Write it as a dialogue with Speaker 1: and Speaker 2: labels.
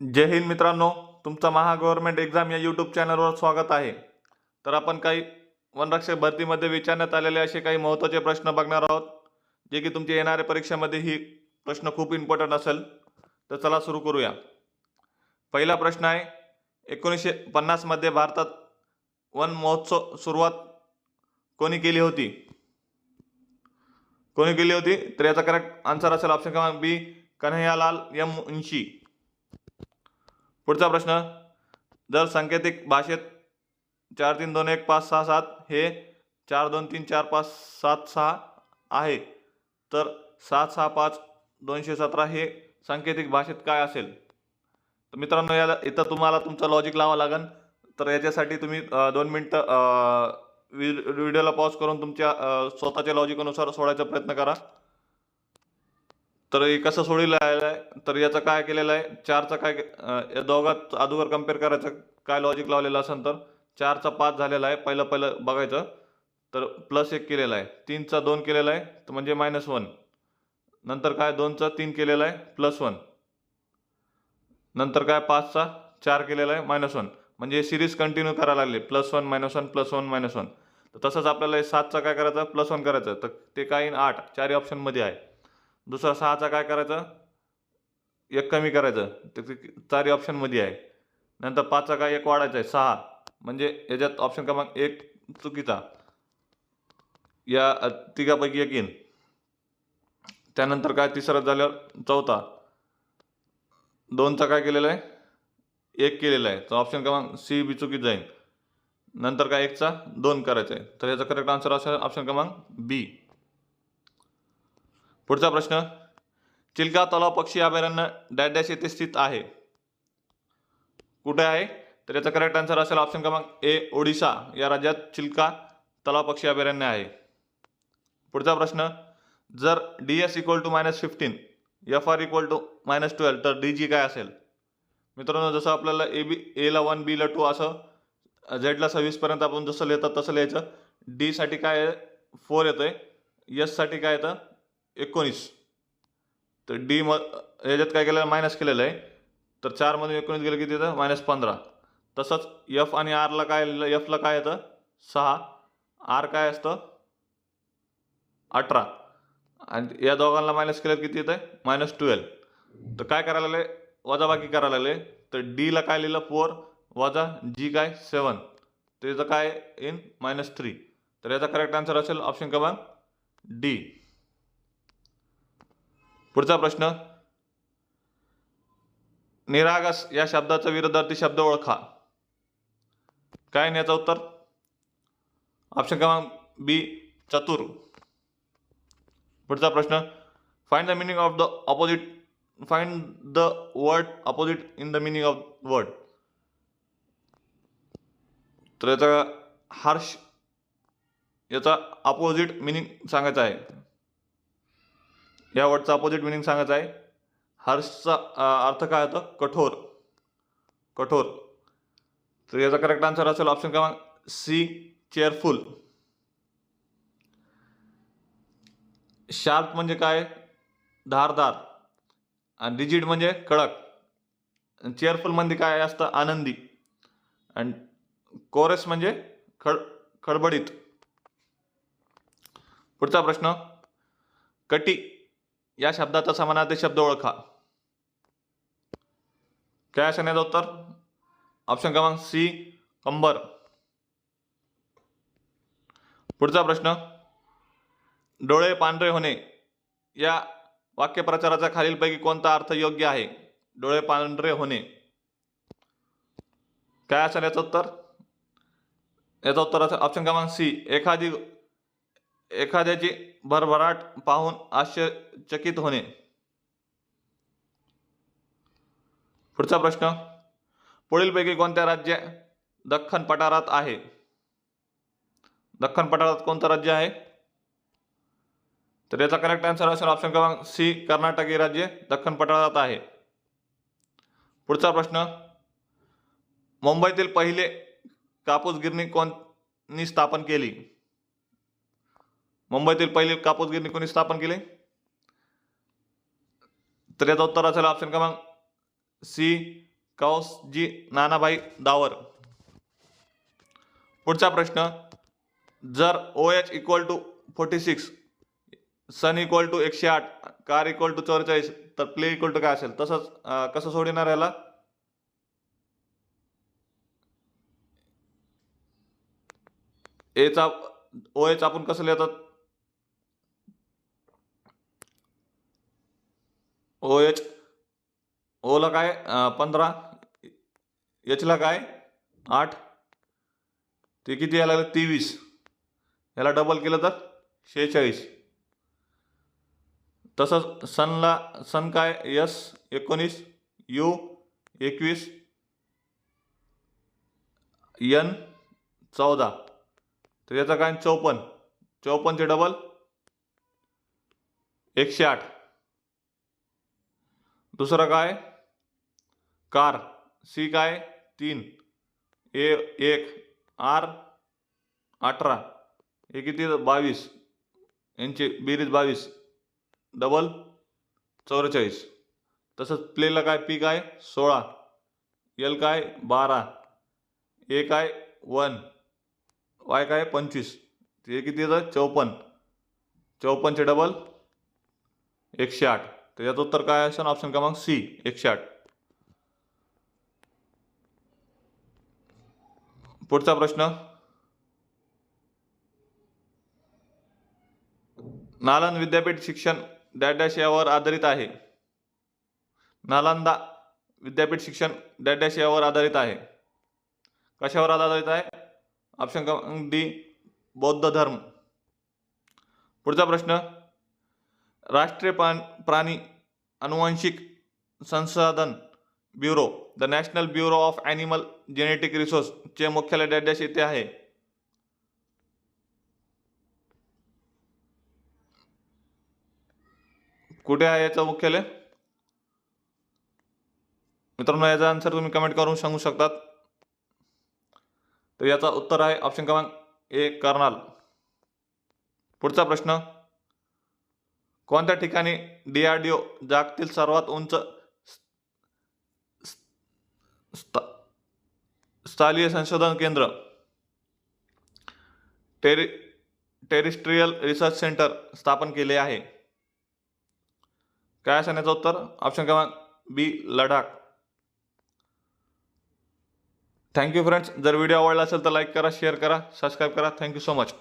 Speaker 1: जय हिंद मित्रांनो तुमचं महा गव्हर्नमेंट एक्झाम या यूट्यूब चॅनलवर स्वागत आहे. तर आपण काही वनरक्षक भरतीमध्ये विचारण्यात आलेले असे काही महत्त्वाचे प्रश्न बघणार आहोत जे की तुमच्या येणाऱ्या परीक्षेमध्ये ही प्रश्न खूप इम्पॉर्टंट असेल. तर चला सुरू करूया. पहिला प्रश्न आहे एकोणीसशे पन्नासमध्ये भारतात वन महोत्सव सुरुवात कोणी केली होती? कोणी केली होती? तर याचा करेक्ट आन्सर असेल ऑप्शन क्रमांक बी कन्हैयालाल यम मुंशी. पुढचा प्रश्न. जर सांकेतिक भाषेत चार तीन दोन एक पाच सहा सात हे चार दोन तीन चार पाच सात सहा आहे. तर सात सहा पाच दोनशे सतरा हे सांकेतिक भाषेत काय असेल? तर मित्रांनो याला इथं तुम्हाला तुमचं लॉजिक लावा लागेल तर याच्यासाठी तुम्ही दोन मिनटं व्हिडिओला पॉज करून तुमच्या स्वतःच्या लॉजिकनुसार सोडायचा प्रयत्न करा. तर हे कसं आलेला आहे तर याचं काय केलेलं आहे? चारचं काय या दोघात अगोदर कंपेअर करायचं काय लॉजिक लावलेलं असेल तर चारचा पाच झालेला आहे पहिलं पहिलं बघायचं. तर प्लस एक केलेला आहे. तीनचा दोन केलेला आहे तर म्हणजे मायनस वन नंतर काय दोनचा तीन केलेला आहे प्लस वन नंतर काय पाचचा? चार केलेला आहे मायनस वन म्हणजे सिरीज कंटिन्यू करायला लागले. Plus one minus one plus one minus one तर तसंच आपल्याला सातचा काय करायचं? प्लस वन करायचं. तर ते काय आठ. चारही ऑप्शनमध्ये आहे. दुसरा सहाचा काय करायचं? एक कमी करायचं. ते चारही ऑप्शनमध्ये आहे. नंतर पाचचा काय एक वाढायचा आहे सहा. म्हणजे याच्यात ऑप्शन क्रमांक एक चुकीचा. या तिघापैकी एक येईन. त्यानंतर काय तिसरा झाल्यावर चौथा. दोनचा काय केलेला आहे? एक केलेला आहे. तर ऑप्शन क्रमांक सी बी चुकीत जाईल नंतर काय एकचा? दोन करायचा आहे. तर याचा करेक्ट आन्सर असेल ऑप्शन क्रमांक बी. पुढचा प्रश्न. चिल्का तलाव पक्षी अभयारण्य डॅडॅश येथे स्थित आहे. कुठे आहे? तर याचा करेक्ट आन्सर असेल ऑप्शन क्रमांक ए ओडिशा. या राज्यात चिल्का तलाव पक्षी अभयारण्य आहे. पुढचा प्रश्न. जर D S equal to minus fifteen F R equal to minus twelve तर डी जी काय असेल? मित्रांनो जसं आपल्याला ए बी एला वन बीला टू असं झेडला सव्वीसपर्यंत आपण जसं लिहितात तसं लिहायचं. डीसाठी काय फोर येतं आहे एससाठी काय येतं? एकोणीस. तर डी म याच्यात काय केलेलं मायनस केलेलं आहे. तर चारमधून एकोणीस गेलं किती येतं? मायनस पंधरा. तसंच एफ आणि आरला काय एफला काय येतं? सहा. आर काय असतं? अठरा. आणि या दोघांना मायनस केलं किती येतं मायनस ट्वेल्व तर काय करायला लागले? वजाबाकी करायला लागले. तर डीला काय लिहिलं? फोर वजा जी काय? सेवन तर याचं काय इन मायनस थ्री तर याचा करेक्ट आन्सर असेल ऑप्शन क्रमांक डी पुढचा प्रश्न. निरागस या शब्दाचा विरोधार्थी शब्द ओळखा. काय याचं उत्तर? ऑप्शन क्रमांक बी चतुर. पुढचा प्रश्न. Find the meaning of the opposite find the word opposite in the meaning of word तर याचा हार्श याचा अपोजिट मिनिंग सांगायचा आहे. या वर्डचं अपोजिट मिनिंग सांगायचं आहे. हर्षचा अर्थ काय होतं? कठोर. कठोर. तर याचा करेक्ट आन्सर असेल ऑप्शन क्रमांक सी चेअरफुल शार्प म्हणजे काय? धारदार. आणि रिजिड म्हणजे कडक. चेअरफुल म्हणजे काय असतं? आनंदी. आणि कोरस म्हणजे खड खडबडीत. पुढचा प्रश्न. कटी. या शब्दाचा समानार्थी शब्द ओळखा. काय असं याचं उत्तर? ऑप्शन क्रमांक सी कंबर. पुढचा प्रश्न. डोळे पांढरे होणे. या वाक्यप्रचाराचा खालीलपैकी कोणता अर्थ योग्य आहे? डोळे पांढरे होणे. काय असेल याचं उत्तर? याचं उत्तर असेल ऑप्शन क्रमांक सी एखादी एखाद्याची भरभराट पाहून चकित होणे. पुढचा प्रश्न. पुढीलपैकी कोणत्या राज्य दख्खन पठारात आहे? दख्खन पठारात कोणतं राज्य आहे? तर याचा करेक्ट आन्सर असेल ऑप्शन क्रमांक सी कर्नाटक हे राज्य दख्खन पठारात आहे. पुढचा प्रश्न. मुंबईतील पहिले कापूस गिरणी कोणी स्थापन केली? मुंबईतील पहिली कापूस गिरणी कोणी स्थापन केली? तर याचा उत्तर असेल ऑप्शन क्रमांक सी कौसजी नानाभाई दावर. पुढचा प्रश्न जर O H equal to forty six sun equal to एकशे आठ कार इक्वल टू चौवेचाळीस तर प्ले इक्वल टू काय असेल? तसंच कसं सोडणार याला? एचा ओ एच आपण कसं लिहितात? O H. ओला काय? पंधरा. एचला काय? आठ. ते किती यायला लागलं? तेवीस. याला डबल केलं तर शेहेचाळीस. तसंच सनला सन काय? यस एकोणीस. यू एकवीस. यन चौदा. तर याचा काय? चौपन्न चौपन्नचे डबल एकशे आठ. दुसरं काय? कार. सी काय? तीन. ए एक. आर अठरा. हे किती? बावीस. यांची बेरीज बावीस. डबल चौवेचाळीस. तसंच प्लेला काय? पी काय? सोळा. एल काय? बारा. ए काय? वन. वाय काय? पंचवीस. हे किती येतं? चौपन्न चौपन्नचे डबल एकशे आठ. तर याचं उत्तर काय असेल ऑप्शन क्रमांक सी एकशे आठ. पुढचा प्रश्न. नालंद विद्यापीठ शिक्षण डॅश डॅश यावर आधारित आहे. नालंदा विद्यापीठ शिक्षण डॅश डॅश यावर आधारित आहे. कशावर आधारित आहे? ऑप्शन क्रमांक डी बौद्ध धर्म. पुढचा प्रश्न. राष्ट्रीय प्राण प्राणी अनुवांशिक संसाधन bureau the national bureau of animal genetic resource चे मुख्यालय डॅडॅश येथे आहे. कुठे आहे याचं मुख्यालय? मित्रांनो याचा आन्सर तुम्ही कमेंट करून सांगू शकतात. तर याचा उत्तर आहे ऑप्शन क्रमांक ए कर्नाल. पुढचा प्रश्न कोणत्या ठिकाणी डी आर डी ओ जागतील सर्वात उंच? स्थालीय संशोधन केंद्र. टेरि टेरिस्ट्रियल रिसर्च सेंटर स्थापन केले आहे. काय असं याचं उत्तर? ऑप्शन क्रमांक B Ladakh. Thank you friends. जर व्हिडिओ आवडला असेल तर लाईक करा शेअर करा सबस्क्राईब करा. Thank you so much.